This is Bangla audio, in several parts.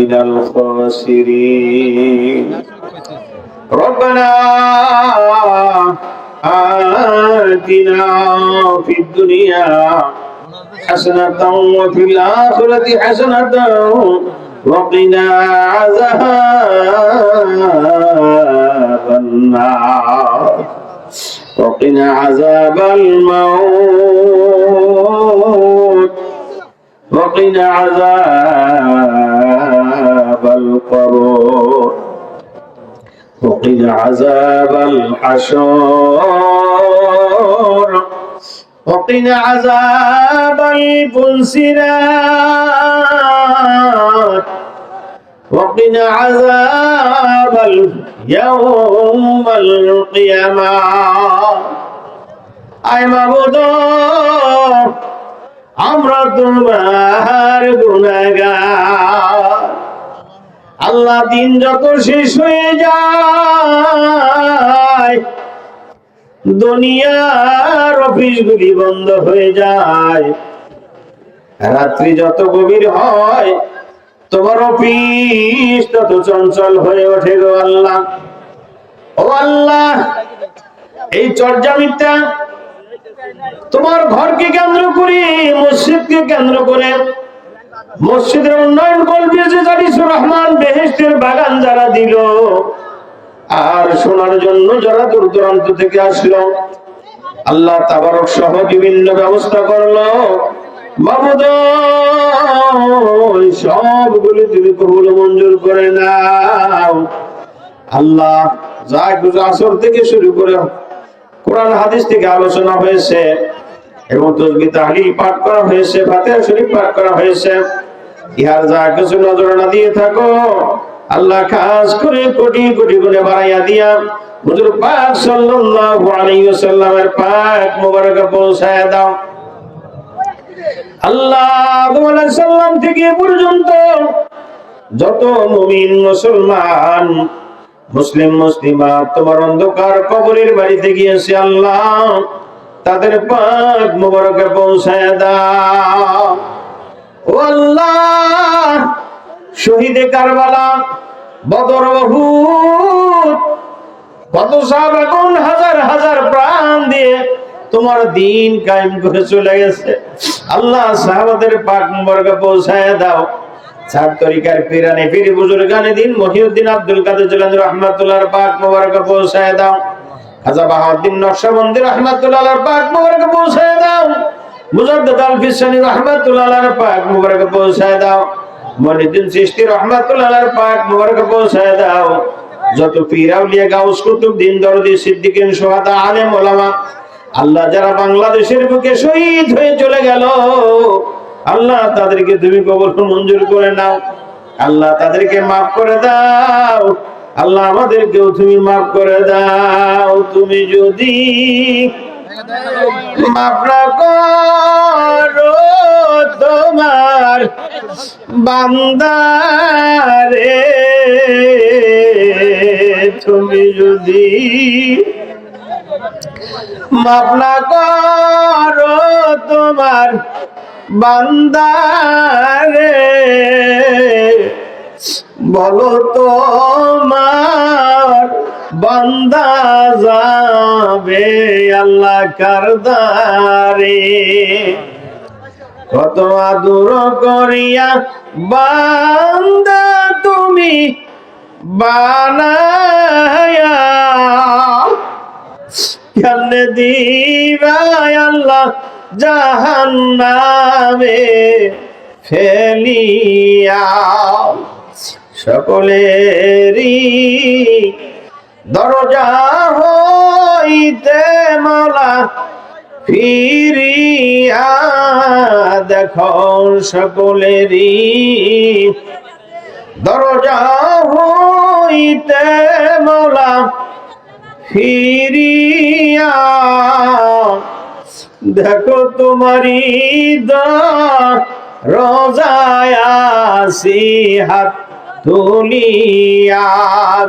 من الخاسرين. ربنا آتنا في الدنيا حسنة وفي الآخرة حسنة وقنا عذاب النار. وقنا عذاب الموت. وقنا عذاب عذاب الحشر وقنا عذاب الفلسرات وقنا عذاب يوم القيامة أي معبود আমরা তোমার গুণাগার আল্লাহ দিন যত শেষ হয়ে যায়, দুনিয়ার অফিসগুলি বন্ধ হয়ে যায়। রাত্রি যত গভীর হয়, তোমার অফিস তত চঞ্চল হয়ে ওঠে গো আল্লাহ। ও আল্লাহ, এই চর্যামিটা তোমার ঘরকে কেন্দ্র করে, মসজিদকে কেন্দ্র করে মসজিদের উন্নয়ন করবে যে জানিসুর রহমান বেহেস্টের বাগান যারা দিল। আর শোনার জন্য যারা দূর দূরান্ত থেকে আসলো, আল্লাহ তাবারক সহ বিভিন্ন ব্যবস্থা করল। সবগুলি তুমি কবুল মঞ্জুর করে নাও। আল্লাহ যা আসর থেকে শুরু করে কোরআন হাদিস থেকে আলোচনা হয়েছে। এবং তসবি পাঠ করা হয়েছে, ফাতিহা শরীফ পাঠ করা হয়েছে। ইহার যা কিছু নজরানা দিয়ে থাকো, আল্লাহ খাস করে কোটি কোটি গুণে বাড়াইয়া দিয়া হুজুর পাক সাল্লাল্লাহু আলাইহি ওয়াসাল্লামের পাক পৌঁছায় দাও। আল্লাহ আদম থেকে পর্যন্ত যত মুমিন মুসলমান, মুসলিম মুসলিমা তোমার অন্ধকার কবরের বাড়িতে গিয়েছে আল্লাহ। তাদের পাক মোবারকে পৌঁছায় দাও। আল্লাহ, শহীদে কারবালা, বদর উহুদ, কত সাহাবাগণ হাজার হাজার প্রাণ দিয়ে তোমার দিন কায়েম করে চলে গেছে। আল্লাহ সাহাবাদের পাক মোবারকে পৌঁছায় দাও। চার তরিকার পিরানে পীর বুজুর্গানে দিন মহিউদ্দিন আব্দুল কাদের জিলানী রহমাতুল্লাহর পাক মোবারক পৌঁছায় দাও। খাজা বাহাউদ্দিন পাক মোবারক পৌঁছায় দাও। পাক মোবারক পৌঁছায় দাও। মনিউদ্দিন চিশতি পাক মোবারক পৌঁছায় দাও। যত গাউস কুতুব দিন দরদি সিদ্দিকিন সোহাদা আলেম ওলামা, আল্লাহ যারা বাংলাদেশের বুকে শহীদ হয়ে চলে গেল, আল্লাহ তাদেরকে তুমি কবল মঞ্জুর করে নাও। আল্লাহ তাদেরকে মাফ করে দাও। আল্লাহ আমাদেরকেও তুমি মাফ করে দাও। তুমি যদি করো, তোমার বান্দারে, তুমি যদি মাফ না করো, তোমার বান্দারে বলো তোমার বান্দা যাবে আল্লাহ কারদারে কত আদুর করিয়া বান্দা তুমি বানায়া। কেমনে দিবাই আল্লাহ জাহান্নামে? ফেলিয়া। সকলেরই দরজা হইতে মালা ফিরিয়া দেখো সকলেরই দরজা হইতে মালা ফিরিয়া দেখো তোমারি রোজায়াসি হাত তুলিয়া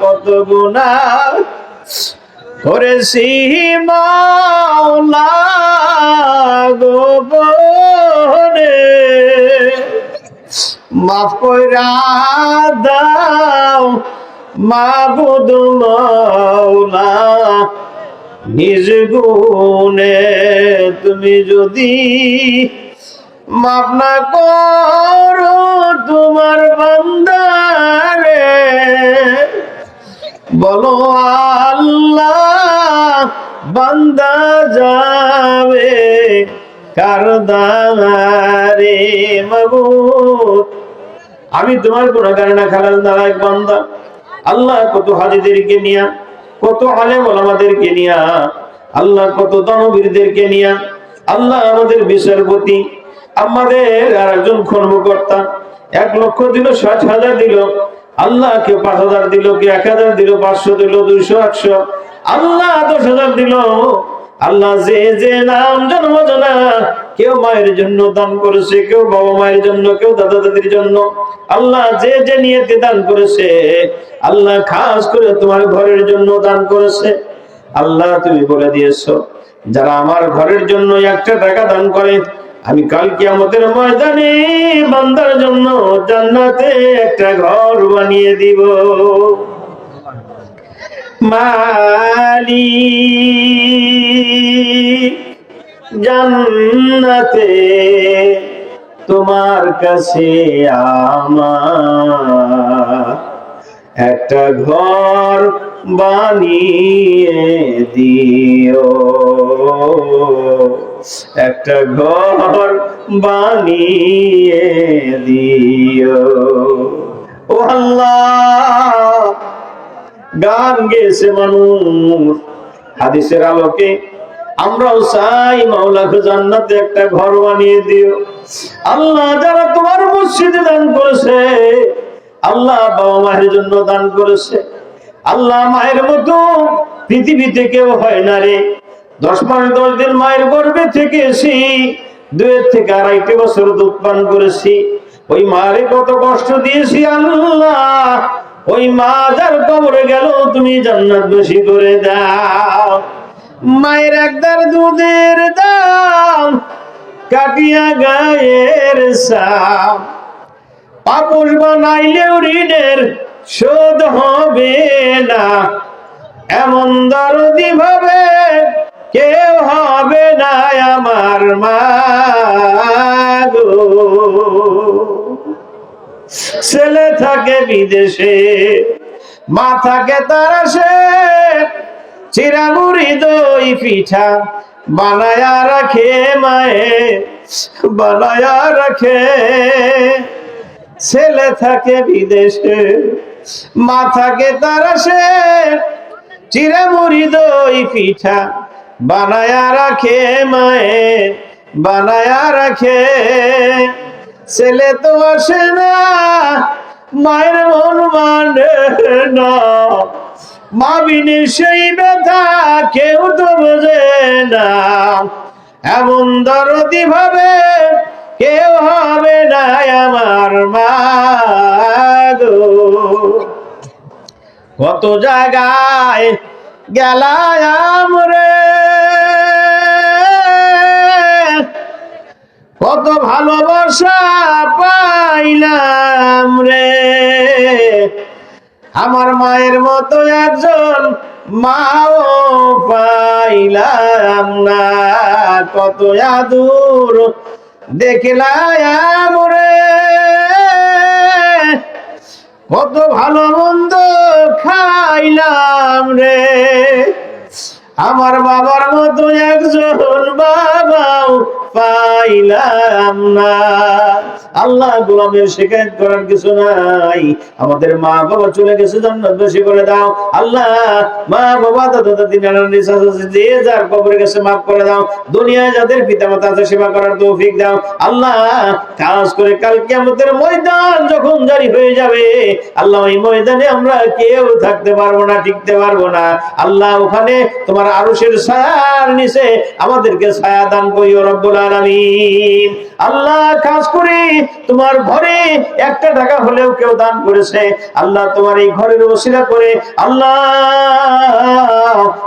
কত গুণা করেছি মাওলা গোবনে মাফ কইরা দাও মাবুদ মাওলা, নিজ গুণে তুমি যদি মাফ না করো তোমার বান্দারে। বলো আল্লাহ, বান্দা যাবে কার দাঁড়ে মাবুদ আমি তোমার গুণাগার না, খালাল এক বান্দা। আল্লাহ কত হাজিদেরকে নিয়া, কত আলেম ওলামাদেরকে নিয়া, আল্লাহ কত দানবীরদেরকে নিয়া, আল্লাহ আমাদের বিচারপতি আমাদের আর একজন কর্মকর্তা এক লক্ষ দিল, ষাট হাজার দিল আল্লাহ কেউ পাঁচ হাজার দিল কেউ এক হাজার দিল, পাঁচশো দিল, দুইশো একশো আল্লাহ দশ হাজার দিল। আল্লাহ যে যে নাম জন্ম জানা, কেউ মায়ের জন্য দান করেছে, কেউ বাবা মায়ের জন্য, কেউ দাদা দাদির জন্য। আল্লাহ যে যে নিয়েতে দান করেছে, আল্লাহ খাস করে তোমার ঘরের জন্য দান করেছে। আল্লাহ তুমি বলে দিয়েছ, যারা আমার ঘরের জন্য একটা টাকা দান করে আমি কাল আমাদের ময়দানে বান্দার জন্য জান্নাতে একটা ঘর বানিয়ে দিব। মালি, জান্নাতে তোমার কাছে আমার একটা ঘর বানিয়ে দিও। একটা ঘর বানিয়ে দিও। ও গান গেছে মানুষ। হাদিসের আলোকে আমরাও চাই মাওলাকে জান্নাতে একটা ঘর বানিয়ে দিও। আল্লাহ যারা তোমার মসজিদে দান করেছে, আল্লাহ বাবা মায়ের জন্য দান করেছে। আল্লাহ মায়ের মতো পৃথিবীতে কেউ হয় না রে। দশ মাস দশ দিন মায়ের গর্ভে থেকে এসি দুয়ের থেকে আড়াইটি বছর দুধ পান করেছি। ওই মারে কত কষ্ট দিয়েছি আল্লাহ। ওই মা যার কবরে গেল, তুমি জান্নাত বেশি করে দাও। মায়ের একদার দুধের দাম, কাটিয়া গায়ের সাপ পাপুষ বানাইলেও ঋণের শোধ হবে না। এমন দরদি ভাবে কেউ হবে না আমার মা ছেলে থাকে বিদেশে, মা থাকে তারা সে চিরামুড়ি দই পিঠা বানায়া রাখে মায়ে, বানায়া রাখে। ছেলে থাকে বিদেশে, মা থাকে তারা সে চিরামুড়ি দই পিঠা বানায়া রাখে মায়ে, বানায়া রাখে। ছেলে তো আসে না, মায়ের মন মানে না। মা বিনে সেই ব্যথা কেউ তো বোঝে না। এমন দরদি ভাবে কেউ হবে না আমার মা গো। কত জায়গায় গেলাম রে কত ভালোবাসা পাইলাম রে। আমার মায়ের মতো একজন মাও পাইলাম না। কত আদুর দেখলাম রে। কত ভালো মন্দ খাইলাম রে। আমার বাবার মতো একজন বাবাও পাইলাম না। আল্লাহ গোলামের শিকায়ত করার কিছু নাই। আমাদের মা বাবা চলে গেছে বেশি করে দাও। আল্লাহ মা বাবা, দাদা, দাদি, নানা নিসা যে যার কবরে গেছে মাফ করে দাও। দুনিয়ায় যাদের আছে, সেবা করার তৌফিক দাও। আল্লাহ কাজ করে কালকে আমাদের ময়দান যখন জারি হয়ে যাবে, আল্লাহ ওই ময়দানে আমরা কেউ থাকতে পারব না, টিকতে পারব না। আল্লাহ ওখানে তোমার আরশের ছায়ার নিচে আমাদেরকে ছায়া দান করিও রব্বুল আল্লাহ কাজ করে তোমার ঘরে একটা টাকা হলেও কেউ দান করেছে। আল্লাহ তোমার এই ঘরের ওসিলা করে আল্লাহ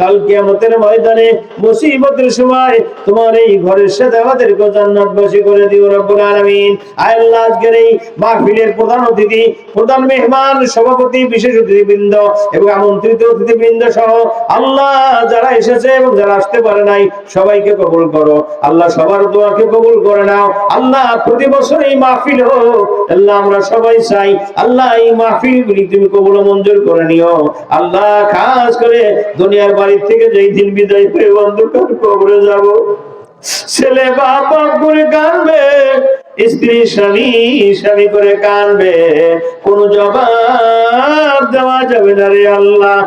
কাল কিয়ামতের ময়দানে মুসিবতের সময় তোমার এই ঘরের সাথে আমাদেরকে জান্নাতবাসী করে দিও রব্বুল আলামিন। আয় আল্লাহ, আজকের এই মাহফিলের প্রধান অতিথি, প্রধান মেহমান, সভাপতি, বিশেষ অতিথিবৃন্দ এবং আমন্ত্রিত অতিথিবৃন্দ সহ আল্লাহ যারা এসেছে এবং যারা আসতে পারে নাই, সবাইকে কবুল করো। আল্লাহ সবার দোয়াকে কবুল করে নাও। আল্লাহ প্রতি বছর এই মাহফিল হোক। আল্লাহ, আমরা সবাই চাই আল্লাহ এই মাহফিল গুলি তুমি কবুল মঞ্জুর করে নিও। আল্লাহ, খাস করে দুনিয়ার বাড়ির থেকে যেই দিন বিদায় পেয়ে অন্ধকার কবরে যাব। ছেলে বাপ করে কাঁদবে স্ত্রী স্বামী স্বামী করে কানবে। কোন জবাব দেওয়া যাবে না রে আল্লাহ।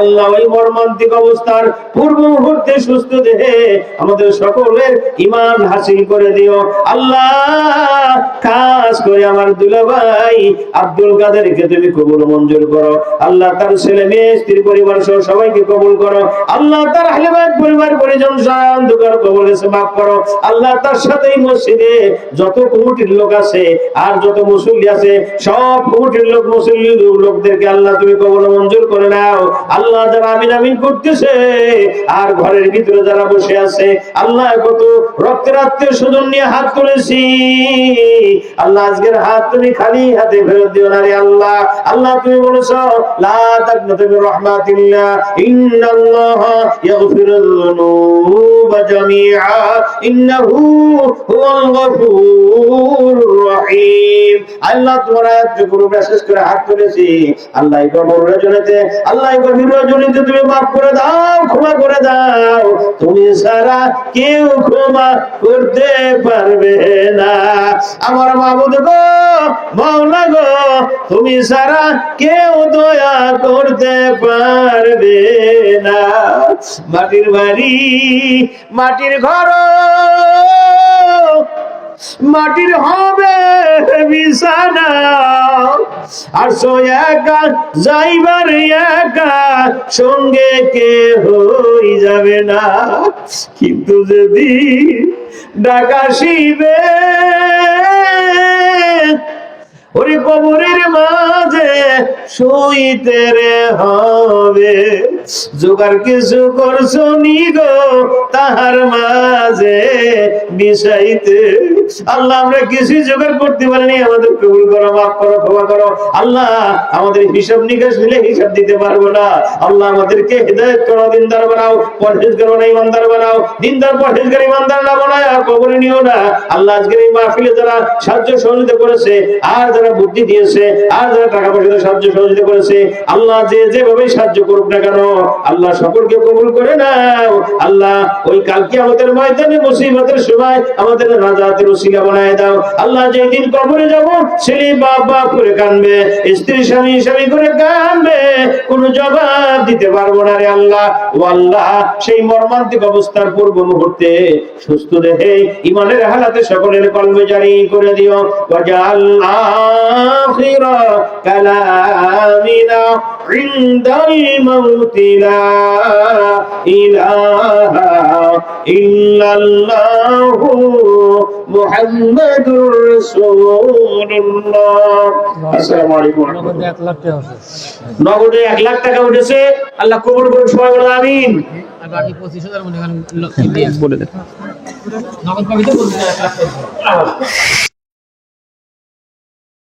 আল্লাহ, ওই মর্মান্তিক অবস্থার পূর্ব মুহূর্তে সুস্থ দেহে আমাদের সকলের ইমান হাসিল করে দিও। আল্লাহ খাস করে আমার দুলাভাই আব্দুল কাদেরকে তুমি কবুল মঞ্জুর করো। আল্লাহ তার ছেলে মেয়ে, স্ত্রী পরিবার সহ সবাইকে কবুল করো। আল্লাহ তার আহলেবাদ পরিবার পরিজন সহ অন্ধকার কবল এসে মাফ করো। আল্লাহ তার সাথে এই মসজিদে যত কমিটির লোক আছে, আর যত মুসল্লি আছে, সব কমিটির লোক মুসল্লি লোকদেরকে আল্লাহ তুমি কবল মঞ্জুর করে নাও। আল্লাহ যারা আমিন আমিন করতেছে, আর ঘরের ভিতরে যারা বসে আছে, আল্লাহ কত রক্তের আত্মীয় স্বজন নিয়ে হাত তুলেছি। আল্লাহ আজকের হাত তুমি খালি হাতে ফেরত দিও না রে আল্লাহ। আল্লাহ তুমি বলেছ, লা তাকনাতু মির যুনুবা জামিআ, ইন্নাহু হুয়াল আল্লাহ তোমার আয়াত গুরু করে হাত তুলেছি, আল্লাহ কবর রজনীতে আল্লাহ গভীর রজনীতে তুমি মাফ করে দাও, ক্ষমা করে দাও। তুমি সারা কেউ না। আমার মাবুদ গো, মাওলা গো, তুমি সারা কেউ দয়া করতে পারবে না। মাটির বাড়ি, মাটির ঘর মাটির হবে বিছানা। আর সো একা যাইবার একা সঙ্গে কে হই যাবে না। কিন্তু যদি ডাকাশিবে ওরে কবরের মাঝে শুইতে রে হবে। জোগার কিছু করছ নি গো তাহার মাঝে বিষাইতে আল্লাহ, আমরা কিছু জোগাড় করতে পারিনি, আমাদের কবুল করো, মাফ করো, ক্ষমা করো। আল্লাহ, আমাদের হিসাব নিকাশ নিলে হিসাব দিতে পারব না। আল্লাহ, আমাদেরকে হৃদায়ত করো, দিনদার বানাও, পরহেজগার বানাও ইমানদার বানাও। দিনদার, পরহেজগার ইমানদার না বানায় আর কবরে নিও না। আল্লাহ, আজকের এই মাহফিলে যারা সাহায্য সহযোগিতা করেছে, আর যারা বুদ্ধি দিয়েছে, আর যারা টাকা পয়সা সাহায্য সহযোগিতা করেছে, আল্লাহ যে যেভাবে সাহায্য করুক না কেন, আল্লাহ সকলকে কবুল করে নাও। আল্লাহ ওই কালকে আমাদের ময়দানে মুসিবতের সময় আমাদের রাজাতের ওসিলা বানায় দাও। আল্লাহ যেদিন কবরে যাব ছেলে বাপ বাপ করে কানবে, স্ত্রী, স্বামী স্বামী করে কানবে, কোন জবাব দিতে পারব না রে আল্লাহ। ও আল্লাহ, সেই মর্মান্তিক অবস্থার পূর্ব মুহূর্তে সুস্থ দেহে ইমানের হালাতে সকলের কলবে জারি করে দিও। ওয়াজাল মাউতি লা ইলাহা ইল্লাল্লাহু মুহাম্মাদুর রাসূলুল্লাহ আসসালামু আলাইকুম ওয়া রাহমাতুল্লাহ। এক লাখ টাকা নগদে এক লাখ টাকা উঠেছে আল্লাহ কবুল করুন সবাই বলে আমিন আর বাকি পঁচিশ হাজার মনে করেন বলে দেন নগদ পাবি তো বলতে এক লাখ টাকা